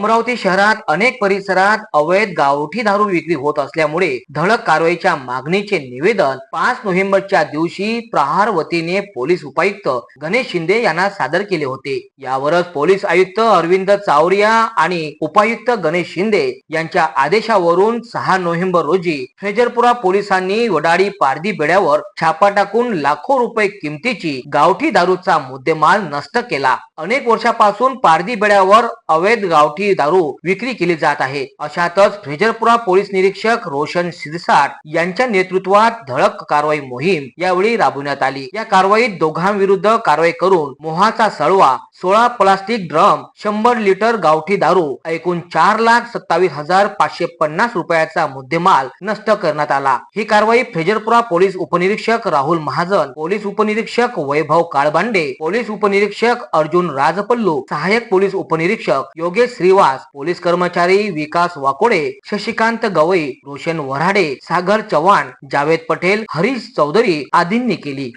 अमरावती शहरात अनेक परिसरात अवैध गावठी दारू विक्री होत असल्यामुळे धडक कारवाईच्या मागणीचे निवेदन पाच नोव्हेंबरच्या दिवशी प्रहार वतीने पोलीस उपायुक्त गणेश शिंदे यांना सादर केले होते. यावरच पोलीस आयुक्त अरविंद चावरिया आणि उपायुक्त गणेश शिंदे यांच्या आदेशावरून सहा नोव्हेंबर रोजी फ्रेजरपुरा पोलिसांनी वडाळी पारदी बेड्यावर छापा टाकून लाखो रुपये किमतीची गावठी दारूचा मुद्देमाल नष्ट केला. अनेक वर्षापासून पारदी बेड्यावर अवैध गावठी दारू विक्री केली जात आहे. अशातच फ्रेजरपुरा पोलीस निरीक्षक रोशन शिरसाट यांच्या नेतृत्वात धडक कारवाई मोहीम यावेळी राबवण्यात आली. या कारवाईत दोघांविरुद्ध कारवाई करून मोहाचा सळवा सोळा प्लास्टिक ड्रम शंभर लिटर गावठी दारू एकूण चार लाख सत्तावीस हजार पाचशे पन्नास रुपयाचा मुद्देमाल नष्ट करण्यात आला. ही कारवाई फ्रेजरपुरा पोलीस उपनिरीक्षक राहुल महाजन पोलीस उपनिरीक्षक वैभव काळबांडे पोलीस उपनिरीक्षक अर्जुन राजपल्लू सहाय्यक पोलीस उपनिरीक्षक योगेश श्रीवास पोलीस कर्मचारी विकास वाकोडे शशिकांत गवई रोशन वराडे सागर चव्हाण जावेद पटेल हरीश चौधरी आदींनी केली.